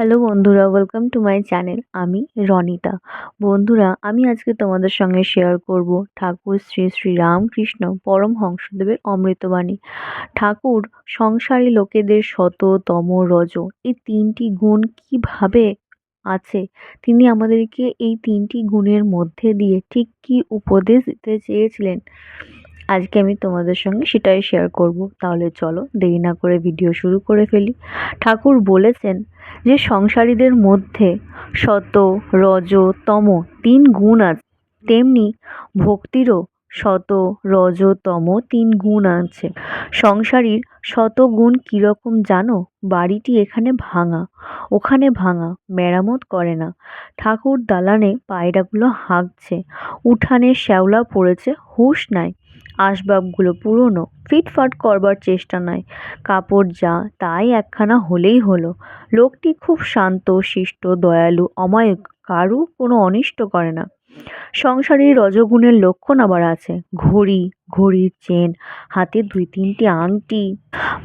Hello বন্ধুরা welcome to my channel আমি রনিতা। বন্ধুরা, আমি আজকে তোমাদের সঙ্গে শেয়ার করব ঠাকুর শ্রী শ্রী রামকৃষ্ণ পরমহংসদেবের অমৃতবাণী। ঠাকুর সংসারী লোকেদের শত, তম, রজ, এই তিনটি গুণ কীভাবে আছে? তিনি আমাদেরকে এই তিনটি গুণের মধ্যে দিয়ে ঠিক কী উপদেশ দিতে চেয়েছিলেন? আজকে আমি তোমাদের সঙ্গে সেটাই শেয়ার করব। তাহলে চলো, দেরি না করে ভিডিও শুরু করে ফেলি। ঠাকুর বলেছেন যে, সংসারীদের মধ্যে শত, রজ, তম তিন গুণ আছে। তেমনি ভক্তিরও শত, রজ, তম তিন গুণ আছে। সংসারীর শত গুণ কীরকম জানো? বাড়িটি এখানে ভাঙা, ওখানে ভাঙা, মেরামত করে না। ঠাকুর দালানে পায়রাগুলো হাঁকছে, উঠানে শ্যাওলা পড়েছে, হুঁশ নাই। আসবাবগুলো পুরনো। ফিটফাট করবার চেষ্টা নয় কাপড় যা, তাই একখানা হলেই হলো। লোকটি খুব শান্ত, শিষ্ট, দয়ালু, অমায়িক, কারু কোনো অনিষ্ট করে না। সংসারের রজগুণের লক্ষণ আবার আছে। ঘড়ি, ঘড়ির চেন, হাতে দুই তিনটি আংটি।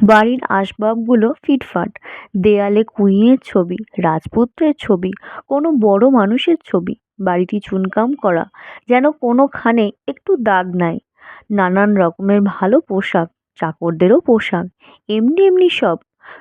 বাড়ির আসবাবগুলো ফিটফাট দেয়ালে কুইনের ছবি, রাজপুত্রের ছবি, কোনো বড় মানুষের ছবি, বাড়িটি চুনকাম করা, যেন কোনোখানে একটু দাগ নাই। নানান রকমের ভালো পোশাক, চাকরদেরও পোশাক। এমনি এমনি সব।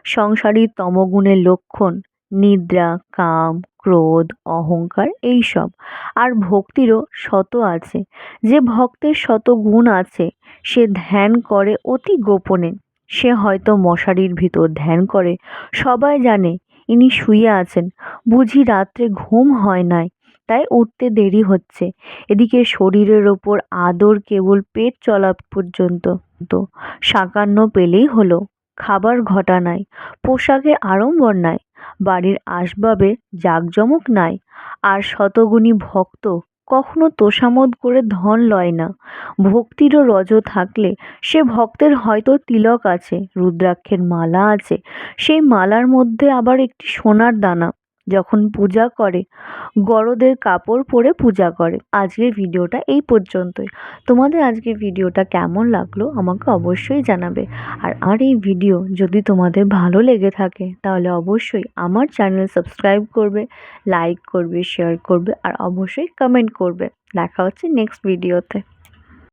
সংসারী তমগুণের লক্ষণ, নিদ্রা, কাম, ক্রোধ, অহংকার এইসব আর ভক্তিরও শত আছে। যে ভক্তের শত গুণ আছে, সে ধ্যান করে অতি গোপনে। সে হয়তো মশারির ভিতর ধ্যান করে। সবাই জানে, ইনি শুয়ে আছেন। বুঝি রাত্রে ঘুম হয় নাই। তাই উঠতে দেরি হচ্ছে। এদিকে শরীরের ওপর আদর কেবল পেট চলা পর্যন্ত। তো সাকান্ন পেলেই হলো। খাবার ঘটা নাই, পোশাকে আড়ম্বর নাই, বাড়ির আসবাবে জাঁকজমক নাই। আর শতগুণী ভক্ত কখনো তোষামোদ করে ধন লয় না। ভক্তিরও রজ থাকলে সে ভক্তের হয়তো তিলক আছে, রুদ্রাক্ষের মালা আছে। সেই মালার মধ্যে আবার একটি সোনার দানা। যখন পূজা করে বড়দের কাপড় পরে পূজা করে। আজকের ভিডিওটা এই পর্যন্তই। তোমাদের আজকের ভিডিওটা কেমন লাগল আমাকে অবশ্যই জানাবে। আর আর এই ভিডিও যদি তোমাদের ভালো লেগে থাকে, তাহলে অবশ্যই আমার চ্যানেল সাবস্ক্রাইব করবে, লাইক করবে, শেয়ার করবে, আর অবশ্যই কমেন্ট করবে। দেখা হচ্ছে নেক্সট ভিডিওতে।